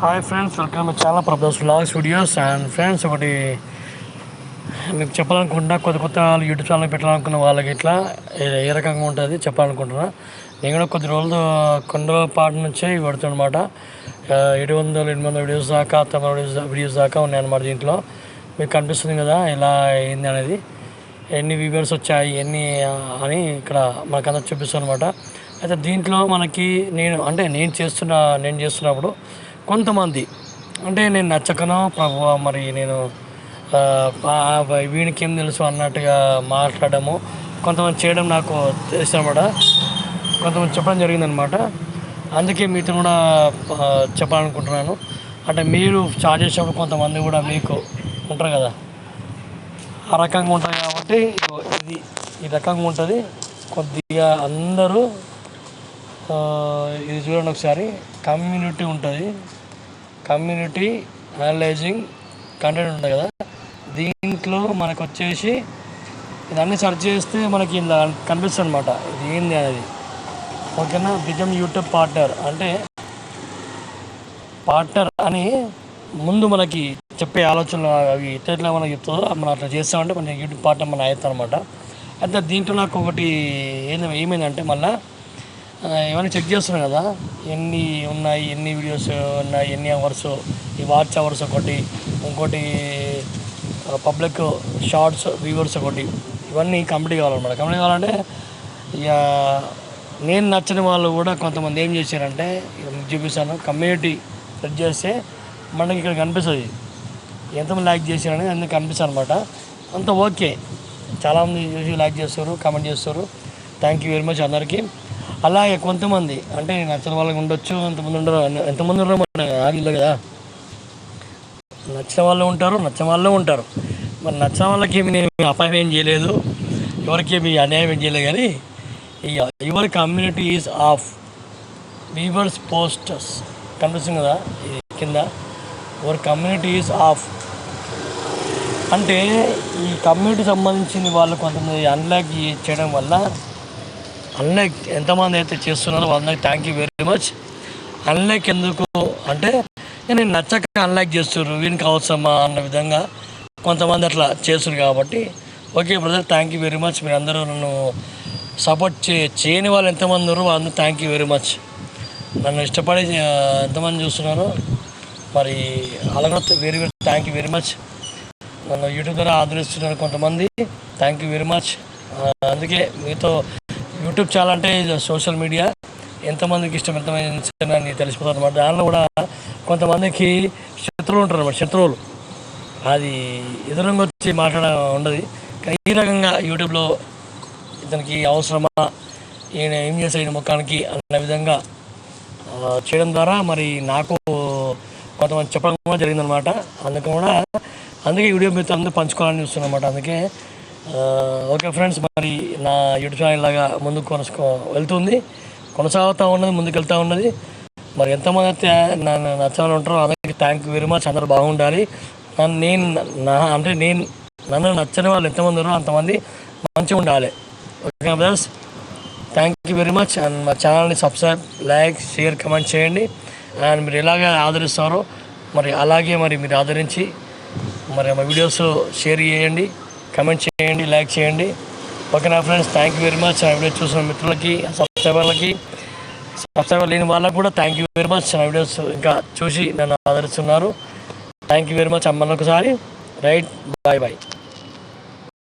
Hi friends welcome చాలా Prabhas log studios and friends ఒకటి మీకు చెప్పాలనుకుంటున్నా కొత్త కొత్త యూట్యూబ్ ఛానల్ పెట్టాలనుకున్న వాళ్ళకి ఇట్లా ఏ- రకంగా ఉంటుంది చెప్పాలనుకుంటున్నా. నేను కూడా కొద్ది రోజులు కొన్ని రోజుల పాటు నుంచే ఇవి పెడుతున్నమాట ఏడు వందల ఎనిమిది వందల వీడియోస్ దాకా తొమ్మిది వీడియోస్ వీడియోస్ దాకా ఉన్నాయన్నమాట దీంట్లో. మీకు కనిపిస్తుంది కదా ఎలా అయింది అనేది. ఎన్ని వ్యూవర్స్ వచ్చాయి ఎన్ని అని ఇక్కడ మనకంతా చూపిస్తాను అనమాట అయితే దీంట్లో మనకి నేను అంటే నేను చేస్తున్న నేను చేస్తున్నప్పుడు కొంతమంది. అంటే నేను నచ్చకనో ప్రభు? మరి నేను ఆ, వీనికి ఏం తెలుసు అన్నట్టుగా మాట్లాడము. కొంతమంది చేయడం నాకు తెలుసు అనమాట కొంతమంది చెప్పడం జరిగిందనమాట. అందుకే మీతో కూడా చెప్పాలనుకుంటున్నాను. అంటే మీరు చార్జ్ చేసేటప్పుడు కొంతమంది కూడా మీకు ఉంటారు కదా? ఆ రకంగా ఉంటుంది కాబట్టి ఇది ఈ రకంగా ఉంటుంది. కొద్దిగా అందరూ ఇది చూడండి ఒకసారి. కమ్యూనిటీ ఉంటుంది. కమ్యూనిటీ అనలైజింగ్ కంటెంట్ ఉంటుంది కదా. దీంట్లో మనకు వచ్చేసి ఇదన్నీ సెర్చ్ చేస్తే మనకి ఇలా కనిపిస్తుంది అనమాట ఇది ఏంది అనేది. ఓకేనా? బిజం యూట్యూబ్ పార్ట్నర్ అంటే పార్ట్నర్ అని ముందు మనకి చెప్పే ఆలోచనలు అవి ఎట్లా ఎట్లా మనకి చెప్తుందో మనం అట్లా చేస్తామంటే మన యూట్యూబ్ పార్ట్నర్ మన అవుతాం అనమాట అయితే దీంట్లో నాకు ఒకటి ఏంది ఏమైందంటే మళ్ళీ ఇవన్నీ చెక్ చేస్తున్నాను కదా? ఎన్ని ఉన్నాయి ఎన్ని వీడియోస్ ఉన్నాయి ఎన్ని అవర్స్ ఈ వాచ్ అవర్స్ ఒకటి ఇంకోటి పబ్లిక్ షార్ట్స్ వ్యూవర్స్ ఒకటి ఇవన్నీ కంప్లీట్ కావాలన్నమాట. కంప్లీట్ కావాలంటే ఇక నేను నచ్చని వాళ్ళు కూడా కొంతమంది ఏం చేశారంటే ఇక చూపిస్తాను. కమ్యూనిటీ సెట్ చేస్తే మనకి ఇక్కడ కనిపిస్తుంది. ఎంతమంది లైక్ చేశారని అందుకు కనిపిస్తాను అనమాట అంత ఓకే చాలామంది చూసి లైక్ చేస్తారు కామెంట్ చేస్తారు. థ్యాంక్ యూ వెరీ మచ్ అందరికీ. అలాగే కొంతమంది అంటే నచ్చని వాళ్ళకి ఉండొచ్చు ఎంతమంది ఉండరు ఎంతమంది ఉండరు మన ఆగిల్లో కదా. నచ్చిన వాళ్ళు ఉంటారు నచ్చిన వాళ్ళు ఉంటారు. మరి నచ్చిన వాళ్ళకి నేను అపాయం ఏం చేయలేదు ఎవరికి అన్యాయం ఏం చేయలేదు కానీ ఇక your community is off viewers posters. కనిపిస్తుంది కదా ఇది కింద? Your community is off. అంటే ఈ కమ్యూనిటీ సంబంధించిన వాళ్ళు కొంతమంది అన్లాక్ చేయడం వల్ల అన్లైక్ ఎంతమంది అయితే చేస్తున్నారో వాళ్ళకి thank you very much unlike ఎందుకు అంటే నేను నచ్చక అన్లైక్ చేస్తున్నారు వీనికి అవసరమా అన్న విధంగా కొంతమంది అట్లా చేస్తున్నారు కాబట్టి. Okay brother thank you very much మీరు అందరూ నన్ను సపోర్ట్ చే చేయని వాళ్ళు ఎంతమంది ఉన్నారో వాళ్ళందరూ థ్యాంక్ యూ వెరీ మచ్ నన్ను ఇష్టపడి ఎంతమంది చూస్తున్నారో మరి అలాగే very very thank you very much నన్ను యూట్యూబ్ ద్వారా ఆదరిస్తున్నారు కొంతమంది. థ్యాంక్ యూ వెరీ మచ్ అందుకే మీతో యూట్యూబ్ ఛానల్ అంటే సోషల్ మీడియా. ఎంతమందికి ఇష్టం ఎంతమంది అని తెలిసిపోతుంది అనమాట దానిలో కూడా కొంతమందికి శత్రువులు ఉంటారు అనమాట శత్రువులు. అది ఎదురంగా వచ్చి మాట్లాడ ఉండదు. కానీ ఈ రకంగా యూట్యూబ్లో ఇతనికి అవసరమా ఈయన ఏం చేస్తాడు ఈయన ముఖానికి అన్న విధంగా చేయడం ద్వారా మరి నాకు కొంతమంది చెప్పడం కూడా జరిగిందనమాట అందుకు కూడా అందుకే వీడియో మీతో అందరూ పంచుకోవాలని చూస్తున్నమాట అందుకే ఓకే ఫ్రెండ్స్ మరి నా యూట్యూబ్ ఛానల్ లాగా ముందుకు కొనసుకో వెళ్తుంది. కొనసాగుతూ ఉన్నది ముందుకు వెళ్తూ ఉన్నది. మరి ఎంతమంది అయితే నన్ను నచ్చాలని ఉంటారో అందరికీ థ్యాంక్ యూ వెరీ మచ్ అందరూ బాగుండాలి. నన్ను నేను నా అంటే నేను నన్ను నచ్చని వాళ్ళు ఎంతమంది ఉన్నారో అంతమంది మంచిగా ఉండాలి. Okay brothers thank you very much and మా ఛానల్ని సబ్స్క్రైబ్ లైక్ షేర్ కమెంట్ చేయండి. అండ్ మీరు ఎలాగ ఆదరిస్తారో మరి అలాగే మరి మీరు ఆదరించి మరి మా వీడియోస్ షేర్ చేయండి. కమెంట్ చేయండి లైక్ చేయండి. ఓకే నా friends thank you very much నా వీడియో చూసిన మిత్రులకి సబ్స్క్రైబర్లకి సబ్స్క్రైబర్ లేని వాళ్ళకు కూడా థ్యాంక్ యూ వెరీ మచ్ నా వీడియోస్ ఇంకా చూసి నన్ను ఆదరిస్తున్నారు. థ్యాంక్ యూ వెరీ మచ్ అమ్మని ఒకసారి. Right bye bye